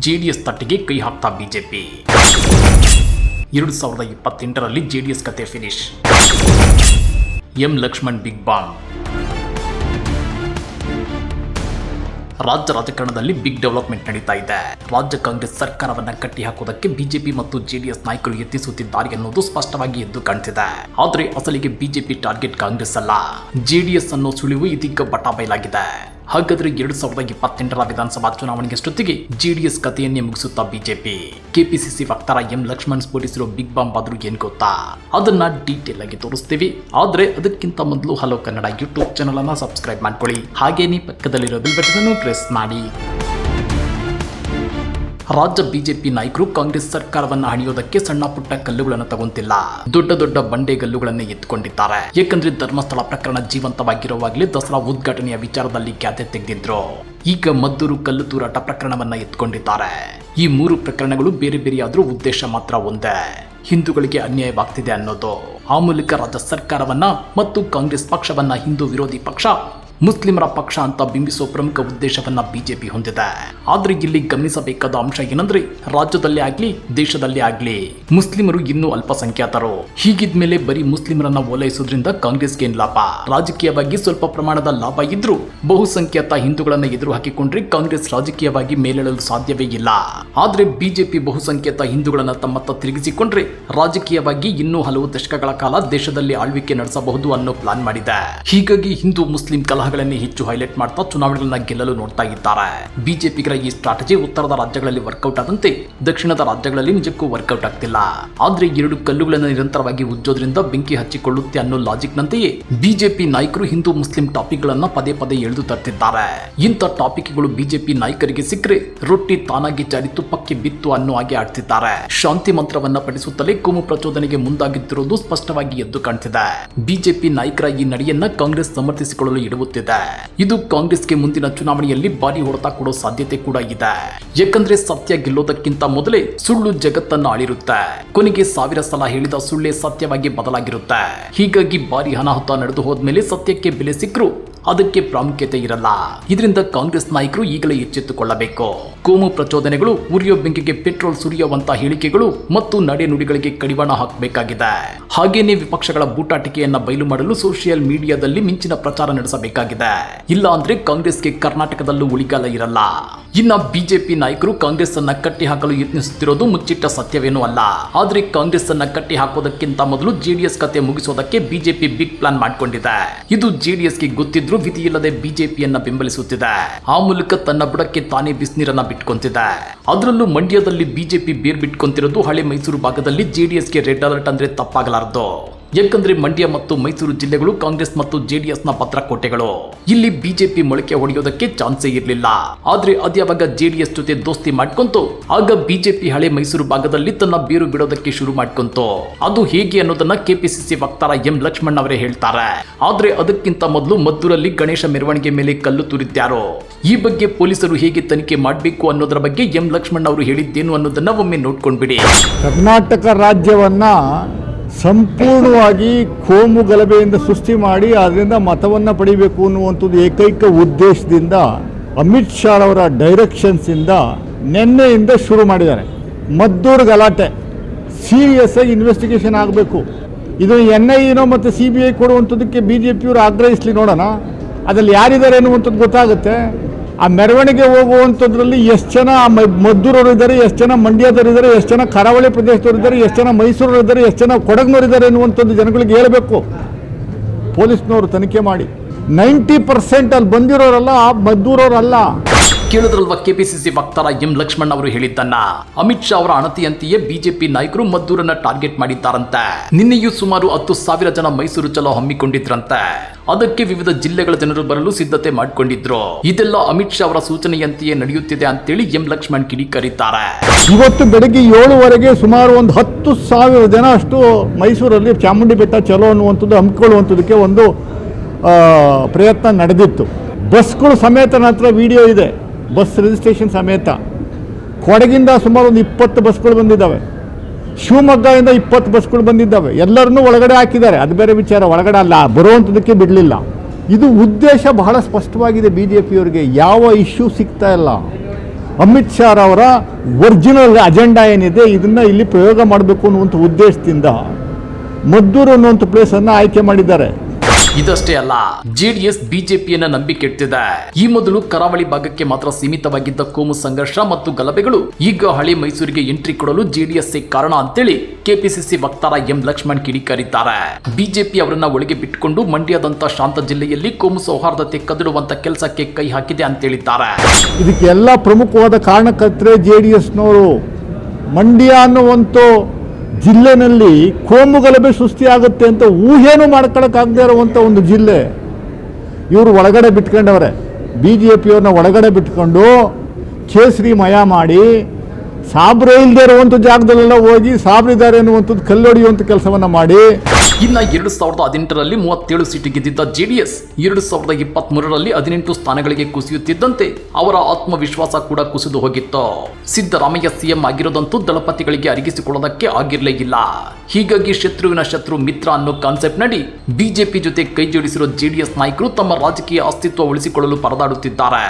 JDS ತಟ್ಟಿಗೆ ಕೈ ಹಾಕ್ತಾ BJP. ಎರಡು ಸಾವಿರದ ಇಪ್ಪತ್ತೆಂಟರಲ್ಲಿ ಜೆಡಿಎಸ್ ಕತೆ finish M Lakshman big bang ರಾಜ್ಯ ರಾಜಕಾರಣದಲ್ಲಿ ಬಿಗ್ ಡೆವಲಪ್ಮೆಂಟ್ ನಡೀತಾ ಇದೆ. ರಾಜ್ಯ ಕಾಂಗ್ರೆಸ್ ಸರ್ಕಾರವನ್ನ ಕಟ್ಟಿ ಹಾಕುವುದಕ್ಕೆ ಬಿಜೆಪಿ ಮತ್ತು ಜೆಡಿಎಸ್ ನಾಯಕರು ಯತ್ನಿಸುತ್ತಿದ್ದಾರೆ ಎನ್ನುವುದು ಸ್ಪಷ್ಟವಾಗಿ ಎದ್ದು ಕಾಣ್ತಿದೆ. ಆದ್ರೆ ಅಸಲಿಗೆ ಬಿಜೆಪಿ ಟಾರ್ಗೆಟ್ ಕಾಂಗ್ರೆಸ್ ಅಲ್ಲ. ಜೆಡಿಎಸ್ ಅನ್ನೋ ಸುಳಿವು ಇದೀಗ ಬಟಾ ಬಯಲಾಗಿದೆ ಹಾಗಾದ್ರೆ ಎರಡು ಸಾವಿರದ ಇಪ್ಪತ್ತೆಂಟರ ವಿಧಾನಸಭಾ ಚುನಾವಣೆಗೆ ಅಷ್ಟೊತ್ತಿಗೆ ಜೆಡಿಎಸ್ ಕಥೆಯನ್ನೇ ಮುಗಿಸುತ್ತಾ ಬಿಜೆಪಿ. ಕೆಪಿಸಿಸಿ ವಕ್ತಾರ ಎಂ ಲಕ್ಷ್ಮಣ್ ಸ್ಫೋಟಿಸಿರೋ ಬಿಗ್ ಬಾಂಬ್ ಆದ್ರೂ ಏನ್ ಗೊತ್ತಾ? ಅದನ್ನ ಡೀಟೇಲ್ ಆಗಿ ತೋರಿಸ್ತೀವಿ. ಆದ್ರೆ ಅದಕ್ಕಿಂತ ಮೊದಲು ಹಲೋ ಕನ್ನಡ ಯೂಟ್ಯೂಬ್ ಚಾನಲ್ ಅನ್ನ ಸಬ್ಸ್ಕ್ರೈಬ್ ಮಾಡ್ಕೊಳ್ಳಿ. ಹಾಗೇನೇ ಪಕ್ಕದಲ್ಲಿರೋ ಬಿಲ್ ಬಟನ್ ಪ್ರೆಸ್ ಮಾಡಿ. ರಾಜ್ಯ ಬಿಜೆಪಿ ನಾಯಕರು ಕಾಂಗ್ರೆಸ್ ಸರ್ಕಾರವನ್ನ ಹಣಿಯೋದಕ್ಕೆ ಸಣ್ಣ ಪುಟ್ಟ ಕಲ್ಲುಗಳನ್ನು ತಗೊಂತಿಲ್ಲ. ದೊಡ್ಡ ದೊಡ್ಡ ಬಂಡೆ ಗಲ್ಲುಗಳನ್ನೇ ಎತ್ಕೊಂಡಿದ್ದಾರೆ. ಏಕೆಂದ್ರೆ ಧರ್ಮಸ್ಥಳ ಪ್ರಕರಣ ಜೀವಂತವಾಗಿರುವಾಗಲೇ ದಸರಾ ಉದ್ಘಾಟನೆಯ ವಿಚಾರದಲ್ಲಿ ಖ್ಯಾತೆ ತೆಗೆದಿದ್ರು. ಈಗ ಮದ್ದೂರು ಕಲ್ಲು ತೂರಾಟ ಪ್ರಕರಣವನ್ನ ಎತ್ಕೊಂಡಿದ್ದಾರೆ. ಈ ಮೂರು ಪ್ರಕರಣಗಳು ಬೇರೆ ಬೇರೆಯಾದ್ರೂ ಉದ್ದೇಶ ಮಾತ್ರ ಒಂದೇ. ಹಿಂದೂಗಳಿಗೆ ಅನ್ಯಾಯವಾಗ್ತಿದೆ ಅನ್ನೋದು. ಆ ಮೂಲಕ ರಾಜ್ಯ ಸರ್ಕಾರವನ್ನ ಮತ್ತು ಕಾಂಗ್ರೆಸ್ ಪಕ್ಷವನ್ನ ಹಿಂದೂ ವಿರೋಧಿ ಪಕ್ಷ ಮುಸ್ಲಿಮರ ಪಕ್ಷ ಅಂತ ಬಿಂಬಿಸುವ ಪ್ರಮುಖ ಉದ್ದೇಶವನ್ನ ಬಿಜೆಪಿ ಹೊಂದಿದೆ. ಆದ್ರೆ ಇಲ್ಲಿ ಗಮನಿಸಬೇಕಾದ ಅಂಶ ಏನಂದ್ರೆ ರಾಜ್ಯದಲ್ಲಿ ಆಗ್ಲಿ, ದೇಶದಲ್ಲಿ ಆಗ್ಲಿ, ಮುಸ್ಲಿಮರು ಇನ್ನೂ ಅಲ್ಪಸಂಖ್ಯಾತರು. ಹೀಗಿದ್ಮೇಲೆ ಬರೀ ಮುಸ್ಲಿಮರನ್ನ ಓಲೈಸೋದ್ರಿಂದ ಕಾಂಗ್ರೆಸ್ಗೆ ಏನ್ ಲಾಭ? ರಾಜಕೀಯವಾಗಿ ಸ್ವಲ್ಪ ಪ್ರಮಾಣದ ಲಾಭ ಇದ್ರೂ ಬಹುಸಂಖ್ಯಾತ ಹಿಂದೂಗಳನ್ನ ಎದುರು ಹಾಕಿಕೊಂಡ್ರೆ ಕಾಂಗ್ರೆಸ್ ರಾಜಕೀಯವಾಗಿ ಮೇಲೇಳಲು ಸಾಧ್ಯವೇ ಇಲ್ಲ. ಆದ್ರೆ ಬಿಜೆಪಿ ಬಹುಸಂಖ್ಯಾತ ಹಿಂದೂಗಳನ್ನ ತಮ್ಮತ್ತ ತಿರುಗಿಸಿಕೊಂಡ್ರೆ ರಾಜಕೀಯವಾಗಿ ಇನ್ನೂ ಹಲವು ದಶಕಗಳ ಕಾಲ ದೇಶದಲ್ಲಿ ಆಳ್ವಿಕೆ ನಡೆಸಬಹುದು ಅನ್ನೋ ಪ್ಲಾನ್ ಮಾಡಿದೆ. ಹೀಗಾಗಿ ಹಿಂದೂ ಮುಸ್ಲಿಂ ಕಲಹಗಳನ್ನೇ ಹೆಚ್ಚು ಹೈಲೈಟ್ ಮಾಡ್ತಾ ಚುನಾವಣೆಗಳನ್ನ ಗೆಲ್ಲಲು ನೋಡ್ತಾ ಇದ್ದಾರೆ. ಬಿಜೆಪಿಗರ ಈ ಸ್ಟ್ರಾಟಜಿ ಉತ್ತರದ ರಾಜ್ಯಗಳಲ್ಲಿ ವರ್ಕೌಟ್ ಆದಂತೆ ದಕ್ಷಿಣದ ರಾಜ್ಯಗಳಲ್ಲಿ ನಿಜಕ್ಕೂ ವರ್ಕೌಟ್ ಆಗ್ತಿಲ್ಲ. ಆದ್ರೆ ಎರಡು ಕಲ್ಲುಗಳನ್ನು ನಿರಂತರವಾಗಿ ಉಜ್ಜೋದ್ರಿಂದ ಬೆಂಕಿ ಹಚ್ಚಿಕೊಳ್ಳುತ್ತೆ ಅನ್ನೋ ಲಾಜಿಕ್ ನಂತೆಯೇ ಬಿಜೆಪಿ ನಾಯಕರು ಹಿಂದೂ ಮುಸ್ಲಿಂ ಟಾಪಿಕ್ ಗಳನ್ನ ಪದೇ ಪದೇ ಎಳೆದು ತರ್ತಿದ್ದಾರೆ. ಇಂಥ ಟಾಪಿಕ್ಗಳು ಬಿಜೆಪಿ ನಾಯಕರಿಗೆ ಸಿಕ್ಕರೆ ರೊಟ್ಟಿ ತಾನಾಗಿ ಜಾರಿ ತುಪ್ಪಕ್ಕೆ ಬಿತ್ತು ಅನ್ನೋ ಹಾಗೆ ಆಡ್ತಿದ್ದಾರೆ. ಶಾಂತಿ ಮಂತ್ರವನ್ನ ಪಡಿಸುತ್ತಲೇ ಕೋಮು ಪ್ರಚೋದನೆಗೆ ಮುಂದಾಗಿದ್ದಿರುವುದು ಸ್ಪಷ್ಟವಾಗಿ ಎದ್ದು ಕಾಣ್ತಿದೆ. ಬಿಜೆಪಿ ನಾಯಕರ ಈ ನಡೆಯನ್ನ ಕಾಂಗ್ರೆಸ್ ಸಮರ್ಥಿಸಿಕೊಳ್ಳಲು ಇಡುವುತ್ತಿದೆ ಇದು ಕಾಂಗ್ರೆಸ್ಗೆ ಮುಂದಿನ ಚುನಾವಣೆಯಲ್ಲಿ ಬಾರಿ ಹೊಡೆತ ಕೊಡೋ ಸಾಧ್ಯತೆ ಕೂಡ ಇದೆ. ಯಾಕಂದ್ರೆ ಸತ್ಯ ಗೆಲ್ಲೋದಕ್ಕಿಂತ ಮೊದಲೇ ಸುಳ್ಳು ಜಗತ್ತನ್ನ ಆಳಿರುತ್ತೆ. ಕೊನೆಗೆ ಸಾವಿರ ಸಲ ಹೇಳಿದ ಸುಳ್ಳೇ ಸತ್ಯವಾಗಿ ಬದಲಾಗಿರುತ್ತೆ. ಹೀಗಾಗಿ ಬಾರಿ ಅನಾಹುತ ನಡೆದು ಹೋದ್ಮೇಲೆ ಸತ್ಯಕ್ಕೆ ಬೆಲೆ ಸಿಕ್ಕರು ಅದಕ್ಕೆ ಪ್ರಾಮುಖ್ಯತೆ ಇರಲ್ಲ. ಇದರಿಂದ ಕಾಂಗ್ರೆಸ್ ನಾಯಕರು ಈಗಲೇ ಎಚ್ಚೆತ್ತುಕೊಳ್ಳಬೇಕು. ಕೋಮು ಪ್ರಚೋದನೆಗಳು ಉರಿಯೋ ಬೆಂಕಿಗೆ ಪೆಟ್ರೋಲ್ ಸುರಿಯುವಂತಹ ಹೇಳಿಕೆಗಳು ಮತ್ತು ನಡೆನುಡಿಗಳಿಗೆ ಕಡಿವಾಣ ಹಾಕಬೇಕಾಗಿದೆ. ಹಾಗೇನೇ ವಿಪಕ್ಷಗಳ ಬೂಟಾಟಿಕೆಯನ್ನ ಬಯಲು ಮಾಡಲು ಸೋಷಿಯಲ್ ಮೀಡಿಯಾದಲ್ಲಿ ಮಿಂಚಿನ ಪ್ರಚಾರ ನಡೆಸಬೇಕಾಗಿದೆ. ಇಲ್ಲ ಅಂದ್ರೆ ಕಾಂಗ್ರೆಸ್ಗೆ ಕರ್ನಾಟಕದಲ್ಲೂ ಉಳಿಗಾಲ ಇರಲ್ಲ. ಇನ್ನ ಬಿಜೆಪಿ ನಾಯಕರು ಕಾಂಗ್ರೆಸ್ ಅನ್ನ ಕಟ್ಟಿ ಹಾಕಲು ಯತ್ನಿಸುತ್ತಿರೋದು ಮುಚ್ಚಿಟ್ಟ ಸತ್ಯವೇನೂ ಅಲ್ಲ. ಆದ್ರೆ ಕಾಂಗ್ರೆಸ್ ಅನ್ನ ಕಟ್ಟಿ ಹಾಕೋದಕ್ಕಿಂತ ಮೊದಲು ಜೆಡಿಎಸ್ ಕತೆ ಮುಗಿಸೋದಕ್ಕೆ ಬಿಜೆಪಿ ಬಿಗ್ ಪ್ಲಾನ್ ಮಾಡ್ಕೊಂಡಿದೆ. ಇದು ಜೆಡಿಎಸ್ಗೆ ಗೊತ್ತಿದ್ರು ವಿಧಿಯಿಲ್ಲದೆ ಬಿಜೆಪಿಯನ್ನ ಬೆಂಬಲಿಸುತ್ತಿದೆ. ಆ ಮೂಲಕ ತನ್ನ ಬುಡಕ್ಕೆ ತಾನೇ ಬಿಸಿನೀರನ್ನ ಬಿಟ್ಕೊಂತಿದೆ. ಅದರಲ್ಲೂ ಮಂಡ್ಯದಲ್ಲಿ ಬಿಜೆಪಿ ಬೇರ್ ಬಿಟ್ಕೊಂತಿರೋದು ಹಳೆ ಮೈಸೂರು ಭಾಗದಲ್ಲಿ ಜೆಡಿಎಸ್ಗೆ ರೆಡ್ ಅಲರ್ಟ್ ಅಂದ್ರೆ ತಪ್ಪಾಗಲಾರದು. ಯಾಕಂದ್ರೆ ಮಂಡ್ಯ ಮತ್ತು ಮೈಸೂರು ಜಿಲ್ಲೆಗಳು ಕಾಂಗ್ರೆಸ್ ಮತ್ತು ಜೆಡಿಎಸ್ನ ಭದ್ರಕೋಟೆಗಳು ಇಲ್ಲಿ ಬಿಜೆಪಿ ಮೊಳಕೆ ಹೊಡೆಯೋದಕ್ಕೆ ಚಾನ್ಸೇ ಇರಲಿಲ್ಲ. ಆದ್ರೆ ಅದ್ಯಾವಾಗ ಜೆಡಿಎಸ್ ಜೊತೆ ದೋಸ್ತಿ ಮಾಡ್ಕೊಂತು? ಆಗ ಬಿಜೆಪಿ ಹಳೆ ಮೈಸೂರು ಭಾಗದಲ್ಲಿ ತನ್ನ ಬೇರು ಬಿಡೋದಕ್ಕೆ ಶುರು ಮಾಡ್ಕೊಂತು. ಅದು ಹೇಗೆ ಅನ್ನೋದನ್ನ ಕೆಪಿಸಿಸಿ ವಕ್ತಾರ ಎಂ ಲಕ್ಷ್ಮಣ್ ಅವರೇ ಹೇಳ್ತಾರೆ. ಆದ್ರೆ ಅದಕ್ಕಿಂತ ಮೊದಲು ಮದ್ದೂರಲ್ಲಿ ಗಣೇಶ ಮೆರವಣಿಗೆ ಮೇಲೆ ಕಲ್ಲು ತೂರಿದ್ಯಾರೋ. ಈ ಬಗ್ಗೆ ಪೊಲೀಸರು ಹೇಗೆ ತನಿಖೆ ಮಾಡಬೇಕು ಅನ್ನೋದರ ಬಗ್ಗೆ ಎಂ ಲಕ್ಷ್ಮಣ್ ಅವರು ಹೇಳಿದ್ದೇನು ಅನ್ನೋದನ್ನ ಒಮ್ಮೆ ನೋಡ್ಕೊಂಡ್ಬಿಡಿ. ಕರ್ನಾಟಕ ರಾಜ್ಯವನ್ನ ಸಂಪೂರ್ಣವಾಗಿ ಕೋಮು ಗಲಭೆಯಿಂದ ಸೃಷ್ಟಿ ಮಾಡಿ ಅದರಿಂದ ಮತವನ್ನು ಪಡಿಬೇಕು ಅನ್ನುವಂಥದ್ದು ಏಕೈಕ ಉದ್ದೇಶದಿಂದ ಅಮಿತ್ ಶಾ ಅವರ ಡೈರೆಕ್ಷನ್ಸಿಂದ ನಿನ್ನೆಯಿಂದ ಶುರು ಮಾಡಿದ್ದಾರೆ. ಮದ್ದೂರು ಗಲಾಟೆ. ಸೀರಿಯಸ್ ಆಗಿ ಇನ್ವೆಸ್ಟಿಗೇಷನ್ ಆಗಬೇಕು. ಇದು ಎನ್ ಐ ಏನೋ ಮತ್ತು ಸಿ ಬಿ ಐ ಕೊಡುವಂಥದ್ದಕ್ಕೆ ಬಿ ಜೆ ಪಿಯವರು ಆಗ್ರಹಿಸಲಿ ನೋಡೋಣ. ಅದರಲ್ಲಿ ಯಾರಿದ್ದಾರೆ ಅನ್ನುವಂಥದ್ದು ಗೊತ್ತಾಗುತ್ತೆ. ಆ ಮೆರವಣಿಗೆ ಹೋಗುವಂಥದ್ರಲ್ಲಿ ಎಷ್ಟು ಜನ ಆ ಮ- ಮದ್ದೂರವರು ಇದ್ದಾರೆ, ಎಷ್ಟು ಜನ ಮಂಡ್ಯದವರು ಇದ್ದಾರೆ, ಎಷ್ಟು ಜನ ಕರಾವಳಿ ಪ್ರದೇಶದವರು ಇದ್ದಾರೆ, ಎಷ್ಟು ಜನ ಮೈಸೂರವರು ಇದ್ದಾರೆ, ಎಷ್ಟು ಜನ ಕೊಡಗ್ನವರು ಇದ್ದಾರೆ ಎನ್ನುವಂಥದ್ದು ಜನಗಳಿಗೆ ಹೇಳಬೇಕು. ಪೊಲೀಸ್ನವರು ತನಿಖೆ ಮಾಡಿ. ನೈಂಟಿ ಪರ್ಸೆಂಟ್ ಅಲ್ಲಿ ಬಂದಿರೋರಲ್ಲ ಮದ್ದೂರವರಲ್ಲ. ಕೇಳಿದ್ರಲ್ವಾ ಕೆಪಿಸಿಸಿ ವಕ್ತಾರ ಎಂ ಲಕ್ಷ್ಮಣ್ ಅವರು ಹೇಳಿದ್ದನ್ನ? ಅಮಿತ್ ಶಾ ಅವರ ಅಣತಿಯಂತೆಯೇ ಬಿಜೆಪಿ ನಾಯಕರು ಮದ್ದೂರನ್ನ ಟಾರ್ಗೆಟ್ ಮಾಡಿದ್ದಾರಂತೆ. ನಿನ್ನೆಯೂ ಸುಮಾರು ಹತ್ತು ಸಾವಿರ ಜನ ಮೈಸೂರು ಚಲೋ ಹಮ್ಮಿಕೊಂಡಿದ್ರಂತೆ. ಅದಕ್ಕೆ ವಿವಿಧ ಜಿಲ್ಲೆಗಳ ಜನರು ಬರಲು ಸಿದ್ಧತೆ ಮಾಡಿಕೊಂಡಿದ್ರು. ಇದೆಲ್ಲ ಅಮಿತ್ ಶಾ ಅವರ ಸೂಚನೆಯಂತೆಯೇ ನಡೆಯುತ್ತಿದೆ ಅಂತೇಳಿ ಎಂ ಲಕ್ಷ್ಮಣ್ ಕಿಡಿ ಕರೀತಾರೆ ಇವತ್ತು ಬೆಳಗ್ಗೆ ಏಳುವರೆಗೆ ಸುಮಾರು ಒಂದು ಹತ್ತು ಸಾವಿರ ಜನ ಅಷ್ಟು ಮೈಸೂರಲ್ಲಿ ಚಾಮುಂಡಿ ಬೆಟ್ಟ ಚಲೋ ಅನ್ನುವಂಥದ್ದು, ಹಮ್ಮಿಕೊಳ್ಳುವಂಥದ್ದಕ್ಕೆ ಒಂದು ಪ್ರಯತ್ನ ನಡೆದಿತ್ತು. ಬಸ್ಗಳು ಸಮೇತ ನನ್ನ ಹತ್ರ ವಿಡಿಯೋ ಇದೆ. ಬಸ್ ರಿಜಿಸ್ಟ್ರೇಷನ್ ಸಮೇತ. ಕೊಡಗಿಂದ ಸುಮಾರು ಒಂದು ಇಪ್ಪತ್ತು ಬಸ್ಗಳು ಬಂದಿದ್ದಾವೆ. ಶಿವಮೊಗ್ಗದಿಂದ ಇಪ್ಪತ್ತು ಬಸ್ಗಳು ಬಂದಿದ್ದಾವೆ. ಎಲ್ಲರನ್ನೂ ಒಳಗಡೆ ಹಾಕಿದ್ದಾರೆ. ಅದು ಬೇರೆ ವಿಚಾರ. ಒಳಗಡೆ ಅಲ್ಲ. ಬರುವಂಥದಕ್ಕೆ ಬಿಡಲಿಲ್ಲ. ಇದು ಉದ್ದೇಶ ಬಹಳ ಸ್ಪಷ್ಟವಾಗಿದೆ ಬಿ ಜೆ ಪಿಯವರಿಗೆ ಯಾವ ಇಶ್ಯೂ ಸಿಗ್ತಾ ಇಲ್ಲ. ಅಮಿತ್ ಶಾ ಅವರ ಒರಿಜಿನಲ್ ಅಜೆಂಡಾ ಏನಿದೆ, ಇದನ್ನು ಇಲ್ಲಿ ಪ್ರಯೋಗ ಮಾಡಬೇಕು ಅನ್ನುವಂಥ ಉದ್ದೇಶದಿಂದ ಮದ್ದೂರು ಅನ್ನುವಂಥ ಪ್ಲೇಸನ್ನು ಆಯ್ಕೆ ಮಾಡಿದ್ದಾರೆ. ಇದಷ್ಟೇ ಅಲ್ಲ, ಜೆಡಿಎಸ್ ಬಿಜೆಪಿಯನ್ನ ನಂಬಿ ಕೆಟ್ಟಿದೆ ಈ ಮೊದಲು ಕರಾವಳಿ ಭಾಗಕ್ಕೆ ಮಾತ್ರ ಸೀಮಿತವಾಗಿದ್ದ ಕೋಮು ಸಂಘರ್ಷ ಮತ್ತು ಗಲಭೆಗಳು ಈಗ ಹಳೆ ಮೈಸೂರಿಗೆ ಎಂಟ್ರಿ ಕೊಡಲು ಜೆಡಿಎಸ್ ಕಾರಣ ಅಂತೇಳಿ ಕೆಪಿಸಿಸಿ ವಕ್ತಾರ ಎಂ ಲಕ್ಷ್ಮಣ್ ಕಿಡಿಕಾರಿದ್ದಾರೆ. ಬಿಜೆಪಿ ಅವರನ್ನ ಒಳಗೆ ಬಿಟ್ಟುಕೊಂಡು ಮಂಡ್ಯದಂತ ಶಾಂತ ಜಿಲ್ಲೆಯಲ್ಲಿ ಕೋಮು ಸೌಹಾರ್ದತೆ ಕದಡುವಂತ ಕೆಲಸಕ್ಕೆ ಕೈ ಹಾಕಿದೆ ಅಂತೇಳಿದ್ದಾರೆ. ಇದಕ್ಕೆಲ್ಲ ಪ್ರಮುಖವಾದ ಕಾರಣಕರ್ತರೆ ಜೆ ಡಿ ಎಸ್ನವರು ಮಂಡ್ಯ ಅನ್ನುವಂಥ ಜಿಲ್ಲೆನಲ್ಲಿ ಕೋಮು ಗಲಭೆ ಸೃಷ್ಟಿಯಾಗುತ್ತೆ ಅಂತ ಊಹೆನೂ ಮಾಡ್ಕೊಳಕ್ಕಾಗದೇ ಇರುವಂಥ ಒಂದು ಜಿಲ್ಲೆ. ಇವರು ಒಳಗಡೆ ಬಿಟ್ಕೊಂಡವ್ರೆ. ಬಿ ಜೆ ಪಿಯವ್ರನ್ನ ಒಳಗಡೆ ಬಿಟ್ಕೊಂಡು ಕೇಸರಿ ಮಯ ಮಾಡಿ ಸಾಬ್ರೆ ಇಲ್ಲದೆ ಇರುವಂಥ ಜಾಗದಲ್ಲೆಲ್ಲ ಹೋಗಿ ಸಾಬ್ರಿದ್ದಾರೆ ಅನ್ನುವಂಥದ್ದು ಕಲ್ಲೊಡೆಯುವಂಥ ಕೆಲಸವನ್ನು ಮಾಡಿ ಇನ್ನ ಎರಡು ಸಾವಿರದ ಹದಿನೆಂಟರಲ್ಲಿ ಮೂವತ್ತೇಳು ಸೀಟು ಗೆದ್ದಿದ್ದ ಜೆಡಿಎಸ್ ಎರಡು ಸಾವಿರದ ಇಪ್ಪತ್ತ್ ಮೂರರಲ್ಲಿ ಹದಿನೆಂಟು ಸ್ಥಾನಗಳಿಗೆ ಕುಸಿಯುತ್ತಿದ್ದಂತೆ ಅವರ ಆತ್ಮವಿಶ್ವಾಸ ಕೂಡ ಕುಸಿದು ಹೋಗಿತ್ತು. ಸಿದ್ದರಾಮಯ್ಯ ಸಿಎಂ ಆಗಿರೋದಂತೂ ದಳಪತಿಗಳಿಗೆ ಅರಗಿಸಿಕೊಳ್ಳೋದಕ್ಕೆ ಆಗಿರಲೇ ಇಲ್ಲ. ಹೀಗಾಗಿ ಶತ್ರುವಿನ ಶತ್ರು ಮಿತ್ರ ಅನ್ನೋ ಕಾನ್ಸೆಪ್ಟ್ ನಡಿ ಬಿಜೆಪಿ ಜೊತೆ ಕೈ ಜೋಡಿಸಿರೋ ಜೆಡಿಎಸ್ ನಾಯಕರು ತಮ್ಮ ರಾಜಕೀಯ ಅಸ್ತಿತ್ವ ಉಳಿಸಿಕೊಳ್ಳಲು ಪರದಾಡುತ್ತಿದ್ದಾರೆ.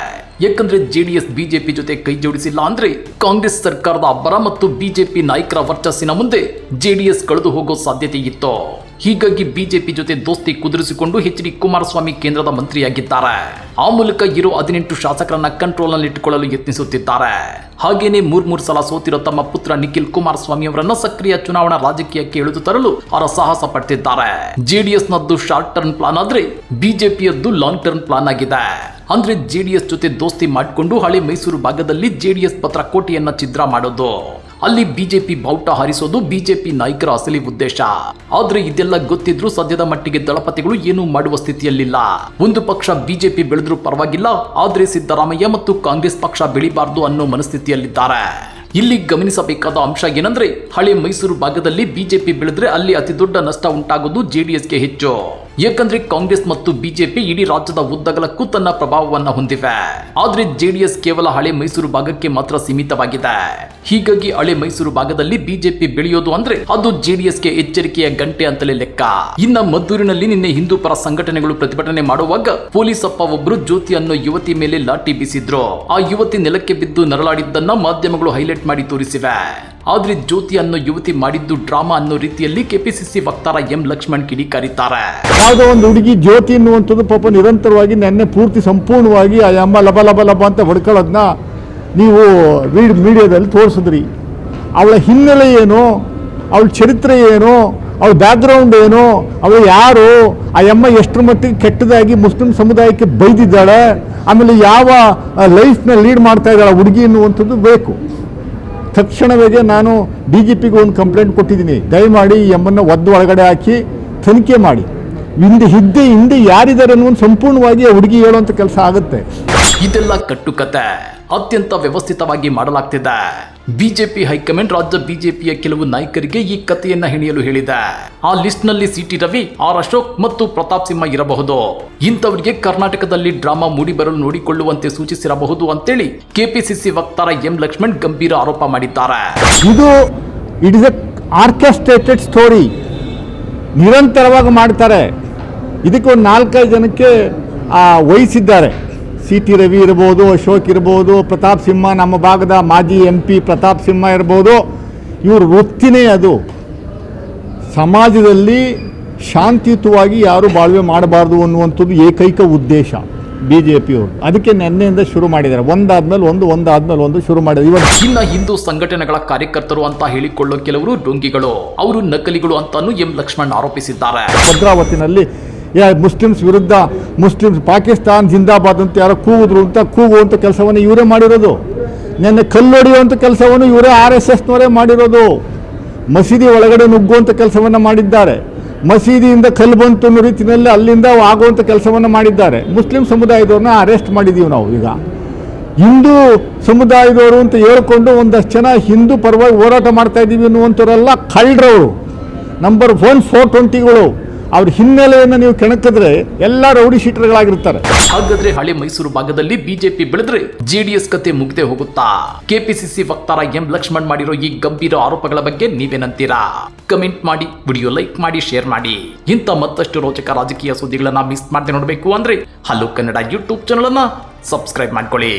ಯಾಕಂದ್ರೆ ಜೆಡಿಎಸ್ ಬಿಜೆಪಿ ಜೊತೆ ಕೈ ಜೋಡಿಸಿಲ್ಲ ಅಂದ್ರೆ ಕಾಂಗ್ರೆಸ್ ಸರ್ಕಾರದ ಅಬ್ಬರ ಮತ್ತು ಬಿಜೆಪಿ ನಾಯಕರ ವರ್ಚಸ್ಸಿನ ಮುಂದೆ ಜೆಡಿಎಸ್ ಕಳೆದು ಹೋಗೋ ಸಾಧ್ಯತೆ ಇತ್ತು. ಹೀಗಾಗಿ ಬಿಜೆಪಿ ಜೊತೆ ದೋಸ್ತಿ ಕುದುರಿಸಿಕೊಂಡು ಎಚ್ ಡಿ ಕುಮಾರಸ್ವಾಮಿ ಕೇಂದ್ರದ ಮಂತ್ರಿಯಾಗಿದ್ದಾರೆ. ಆ ಮೂಲಕ ಇರೋ ಹದಿನೆಂಟು ಶಾಸಕರನ್ನ ಕಂಟ್ರೋಲ್ನಲ್ಲಿ ಇಟ್ಟುಕೊಳ್ಳಲು ಯತ್ನಿಸುತ್ತಿದ್ದಾರೆ. ಹಾಗೇನೆ ಮೂರ್ ಮೂರು ಸಲ ಸೋತಿರೋ ತಮ್ಮ ಪುತ್ರ ನಿಖಿಲ್ ಕುಮಾರಸ್ವಾಮಿ ಅವರನ್ನು ಸಕ್ರಿಯ ಚುನಾವಣಾ ರಾಜಕೀಯಕ್ಕೆ ಇಳಿದು ತರಲು ಅವರ ಸಾಹಸ ಪಡ್ತಿದ್ದಾರೆ. ಜೆಡಿಎಸ್ ನದ್ದು ಶಾರ್ಟ್ ಟರ್ಮ್ ಪ್ಲಾನ್ ಆದ್ರೆ ಬಿಜೆಪಿಯದ್ದು ಲಾಂಗ್ ಟರ್ಮ್ ಪ್ಲಾನ್ ಆಗಿದೆ. ಅಂದ್ರೆ ಜೆಡಿಎಸ್ ಜೊತೆ ದೋಸ್ತಿ ಮಾಡಿಕೊಂಡು ಹಳೆ ಮೈಸೂರು ಭಾಗದಲ್ಲಿ ಜೆಡಿಎಸ್ ಪತ್ರ ಪತ್ರಕೋಟೆಯನ್ನ ಛಿದ್ರ ಮಾಡೋದು. ಅಲ್ಲಿ ಬಿಜೆಪಿ ಬಾವುಟ ಹಾರಿಸೋದು ಬಿಜೆಪಿ ನಾಯಕರ ಅಸಲಿ ಉದ್ದೇಶ. ಆದ್ರೆ ಇದೆಲ್ಲ ಗೊತ್ತಿದ್ರೂ ಸದ್ಯದ ಮಟ್ಟಿಗೆ ದಳಪತಿಗಳು ಏನೂ ಮಾಡುವ ಸ್ಥಿತಿಯಲ್ಲಿಲ್ಲ. ಒಂದು ಪಕ್ಷ ಬಿಜೆಪಿ ಬೆಳೆದ್ರೂ ಪರವಾಗಿಲ್ಲ, ಆದ್ರೆ ಸಿದ್ದರಾಮಯ್ಯ ಮತ್ತು ಕಾಂಗ್ರೆಸ್ ಪಕ್ಷ ಬೆಳಿಬಾರದು ಅನ್ನೋ ಮನಸ್ಥಿತಿಯಲ್ಲಿದ್ದಾರೆ. ಇಲ್ಲಿ ಗಮನಿಸಬೇಕಾದ ಅಂಶ ಏನಂದ್ರೆ, ಹಳೆ ಮೈಸೂರು ಭಾಗದಲ್ಲಿ ಬಿಜೆಪಿ ಬೆಳೆದ್ರೆ ಅಲ್ಲಿ ಅತಿ ದೊಡ್ಡ ನಷ್ಟ ಉಂಟಾಗೋದು ಜೆಡಿಎಸ್ಗೆ ಹೆಚ್ಚು. ಯಾಕಂದ್ರೆ ಕಾಂಗ್ರೆಸ್ ಮತ್ತು ಬಿಜೆಪಿ ಇಡೀ ರಾಜ್ಯದ ಉದ್ದಗಲಕ್ಕೂ ತನ್ನ ಪ್ರಭಾವವನ್ನ ಹೊಂದಿವೆ. ಆದ್ರೆ ಜೆಡಿಎಸ್ ಕೇವಲ ಹಳೆ ಮೈಸೂರು ಭಾಗಕ್ಕೆ ಮಾತ್ರ ಸೀಮಿತವಾಗಿದೆ. ಹೀಗಾಗಿ ಹಳೆ ಮೈಸೂರು ಭಾಗದಲ್ಲಿ ಬಿಜೆಪಿ ಬೆಳೆಯೋದು ಅಂದ್ರೆ ಅದು ಜೆಡಿಎಸ್ಗೆ ಎಚ್ಚರಿಕೆಯ ಗಂಟೆ ಅಂತಲೇ ಲೆಕ್ಕ. ಇನ್ನ ಮದ್ದೂರಿನಲ್ಲಿ ನಿನ್ನೆ ಹಿಂದೂ ಪರ ಸಂಘಟನೆಗಳು ಪ್ರತಿಭಟನೆ ಮಾಡುವಾಗ ಪೊಲೀಸಪ್ಪ ಒಬ್ರು ಜ್ಯೋತಿ ಅನ್ನೋ ಯುವತಿ ಮೇಲೆ ಲಾಠಿ ಬೀಸಿದ್ರು. ಆ ಯುವತಿ ನೆಲಕ್ಕೆ ಬಿದ್ದು ನರಳಾಡಿದ್ದನ್ನ ಮಾಧ್ಯಮಗಳು ಹೈಲೈಟ್ ಮಾಡಿ ತೋರಿಸಿವೆ. ಆದ್ರೆ ಜ್ಯೋತಿ ಅನ್ನೋ ಯುವತಿ ಮಾಡಿದ್ದು ಡ್ರಾಮಾ ಅನ್ನೋ ರೀತಿಯಲ್ಲಿ ಕೆಪಿಸಿಸಿ ವಕ್ತಾರ ಎಂ ಲಕ್ಷ್ಮಣ್ ಕಿಡಿ ಕರೀತಾರೆ ಯಾವುದೋ ಒಂದು ಹುಡುಗಿ ಜ್ಯೋತಿ ಅನ್ನುವಂಥದ್ದು ಪಾಪ ನಿರಂತರವಾಗಿ ನೆನ್ನೆ ಪೂರ್ತಿ ಸಂಪೂರ್ಣವಾಗಿ ಆ ಎಮ್ಮ ಲಬ ಲಬ ಲಬ ಅಂತ ಹೊಡ್ಕೊಳ್ಳೋದನ್ನ ನೀವು ವೀಡ್ ಮೀಡಿಯಾದಲ್ಲಿ ತೋರಿಸಿದ್ರಿ. ಅವಳ ಹಿನ್ನೆಲೆ ಏನು? ಅವಳ ಚರಿತ್ರೆ ಏನು? ಅವಳ ಬ್ಯಾಕ್ಗ್ರೌಂಡ್ ಏನು? ಅವಳು ಯಾರು? ಆ ಅಮ್ಮ ಎಷ್ಟರ ಮಟ್ಟಿಗೆ ಕೆಟ್ಟದಾಗಿ ಮುಸ್ಲಿಂ ಸಮುದಾಯಕ್ಕೆ ಬೈದಿದ್ದಾಳೆ. ಆಮೇಲೆ ಯಾವ ಲೈಫ್ನ ಲೀಡ್ ಮಾಡ್ತಾ ಇದ್ದಾಳೆ ಹುಡುಗಿ ಅನ್ನುವಂಥದ್ದು ಬೇಕು. ತಕ್ಷಣವೇ ನಾನು ಡಿ ಜಿ ಪಿಗೆ ಒಂದು ಕಂಪ್ಲೇಂಟ್ ಕೊಟ್ಟಿದ್ದೀನಿ. ದಯಮಾಡಿ ಎಮ್ಮನ್ನು ಒದ್ದು ಒಳಗಡೆ ಹಾಕಿ ತನಿಖೆ ಮಾಡಿ. ಹಿಂದೆ ಹಿಂದೆ ಹಿಂದೆ ಯಾರಿದ್ದಾರೆ ಅನ್ನೋ ಸಂಪೂರ್ಣವಾಗಿ ಹುಡುಗಿ ಹೇಳುವಂಥ ಕೆಲಸ ಆಗುತ್ತೆ. ಇದೆಲ್ಲ ಕಟ್ಟುಕತೆ ಅತ್ಯಂತ ವ್ಯವಸ್ಥಿತವಾಗಿ ಮಾಡಲಾಗ್ತಿದೆ. ಬಿಜೆಪಿ ಹೈಕಮಾಂಡ್ ರಾಜ್ಯ ಬಿಜೆಪಿಯ ಕೆಲವು ನಾಯಕರಿಗೆ ಈ ಕಥೆಯನ್ನ ಹೆಣೆಯಲು ಹೇಳಿದೆ. ಆ ಲಿಸ್ಟ್ನಲ್ಲಿ C T Ravi, R Ashok ಮತ್ತು ಪ್ರತಾಪ್ ಸಿಂಹ ಇರಬಹುದು. ಇಂಥವರಿಗೆ ಕರ್ನಾಟಕದಲ್ಲಿ ಡ್ರಾಮಾ ಮೂಡಿಬರಲು ನೋಡಿಕೊಳ್ಳುವಂತೆ ಸೂಚಿಸಿರಬಹುದು ಅಂತೇಳಿ ಕೆಪಿಸಿಸಿ ವಕ್ತಾರ ಎಂ ಲಕ್ಷ್ಮಣ್ ಗಂಭೀರ ಆರೋಪ ಮಾಡಿದ್ದಾರೆ. ಇದು ಇಟ್ ಇಸ್ ಆರ್ಕೆಸ್ಟ್ರೇಟೆಡ್ ಸ್ಟೋರಿ ನಿರಂತರವಾಗಿ ಮಾಡ್ತಾರೆ. ಇದಕ್ಕೆ ಒಂದು ನಾಲ್ಕೈದು ಜನಕ್ಕೆ ವಹಿಸಿದ್ದಾರೆ. ಸಿ ಟಿ ರವಿ ಇರ್ಬೋದು ಅಶೋಕ್ ಇರ್ಬೋದು ಪ್ರತಾಪ್ ಸಿಂಹ ನಮ್ಮ ಭಾಗದ ಮಾಜಿ ಎಂ ಪಿ ಪ್ರತಾಪ್ ಸಿಂಹ ಇರ್ಬೋದು. ಇವ್ರ ವೃತ್ತಿನೇ ಅದು. ಸಮಾಜದಲ್ಲಿ ಶಾಂತಿಯುತವಾಗಿ ಯಾರು ಬಾಳ್ವೆ ಮಾಡಬಾರ್ದು ಅನ್ನುವಂಥದ್ದು ಏಕೈಕ ಉದ್ದೇಶ ಬಿ ಜೆ ಪಿಯವರು ಅದಕ್ಕೆ ನೆನ್ನೆಯಿಂದ ಶುರು ಮಾಡಿದ್ದಾರೆ. ಒಂದಾದ್ಮೇಲೆ ಒಂದು ಒಂದಾದ್ಮೇಲೆ ಒಂದು ಶುರು ಮಾಡಿದ್ದಾರೆ. ಇವಾಗ ಇನ್ನ ಹಿಂದೂ ಸಂಘಟನೆಗಳ ಕಾರ್ಯಕರ್ತರು ಅಂತ ಹೇಳಿಕೊಳ್ಳೋ ಕೆಲವರು ಡೊಂಗಿಗಳು. ಅವರು ನಕಲಿಗಳು ಅಂತಾನು ಎಂ ಲಕ್ಷ್ಮಣ್ ಆರೋಪಿಸಿದ್ದಾರೆ. ಭದ್ರಾವತಿನಲ್ಲಿ ಮುಸ್ಲಿಮ್ಸ್ ವಿರುದ್ಧ ಮುಸ್ಲಿಮ್ಸ್ ಪಾಕಿಸ್ತಾನ್ ಜಿಂದಾಬಾದ್ ಅಂತ ಯಾರೋ ಕೂಗಿದ್ರು ಅಂತ ಕೂಗುವಂಥ ಕೆಲಸವನ್ನು ಇವರೇ ಮಾಡಿರೋದು. ನೆನ್ನೆ ಕಲ್ಲೊಡೆಯುವಂಥ ಕೆಲಸವನ್ನು ಇವರೇ ಆರ್ ಎಸ್ ಎಸ್ನವರೇ ಮಾಡಿರೋದು. ಮಸೀದಿ ಒಳಗಡೆ ನುಗ್ಗುವಂಥ ಕೆಲಸವನ್ನು ಮಾಡಿದ್ದಾರೆ. ಮಸೀದಿಯಿಂದ ಕಲ್ಲು ಬಂತು ಅನ್ನೋ ರೀತಿಯಲ್ಲಿ ಅಲ್ಲಿಂದ ಆಗುವಂಥ ಕೆಲಸವನ್ನು ಮಾಡಿದ್ದಾರೆ. ಮುಸ್ಲಿಂ ಸಮುದಾಯದವ್ರನ್ನ ಅರೆಸ್ಟ್ ಮಾಡಿದ್ದೀವಿ ನಾವು ಈಗ. ಹಿಂದೂ ಸಮುದಾಯದವರು ಅಂತ ಹೇಳ್ಕೊಂಡು ಒಂದಷ್ಟು ಜನ ಹಿಂದೂ ಪರವಾಗಿ ಹೋರಾಟ ಮಾಡ್ತಾ ಇದ್ದೀವಿ ಅನ್ನುವಂಥವರೆಲ್ಲ ಕಳ್ಳರವರು ನಂಬರ್ ಒನ್ ಫೋರ್ ಟ್ವೆಂಟಿಗಳು ಅವ್ರ ಹಿನ್ನೆಲೆಯನ್ನು ನೀವು ಕೆಣಕಿದ್ರೆ ಎಲ್ಲ ರೌಡಿ ಶೀಟರ್ಗಳಾಗಿರ್ತಾರೆ. ಹಾಗಾದ್ರೆ ಹಳೆ ಮೈಸೂರು ಭಾಗದಲ್ಲಿ ಬಿಜೆಪಿ ಬೆಳೆದ್ರೆ ಜೆಡಿಎಸ್ ಕತೆ ಮುಗ್ದೆ ಹೋಗುತ್ತಾ? ಕೆಪಿಸಿಸಿ ವಕ್ತಾರ ಎಂ ಲಕ್ಷ್ಮಣ್ ಮಾಡಿರೋ ಈ ಗಂಭೀರ ಆರೋಪಗಳ ಬಗ್ಗೆ ನೀವೇನಂತೀರಾ ಕಮೆಂಟ್ ಮಾಡಿ, ವಿಡಿಯೋ ಲೈಕ್ ಮಾಡಿ, ಶೇರ್ ಮಾಡಿ. ಇಂಥ ಮತ್ತಷ್ಟು ರೋಚಕ ರಾಜಕೀಯ ಸುದ್ದಿಗಳನ್ನ ಮಿಸ್ ಮಾಡದೆ ನೋಡಬೇಕು ಅಂದ್ರೆ ಹಲೋ ಕನ್ನಡ ಯೂಟ್ಯೂಬ್ ಚಾನಲ್ ಅನ್ನ ಸಬ್ಸ್ಕ್ರೈಬ್ ಮಾಡ್ಕೊಳ್ಳಿ.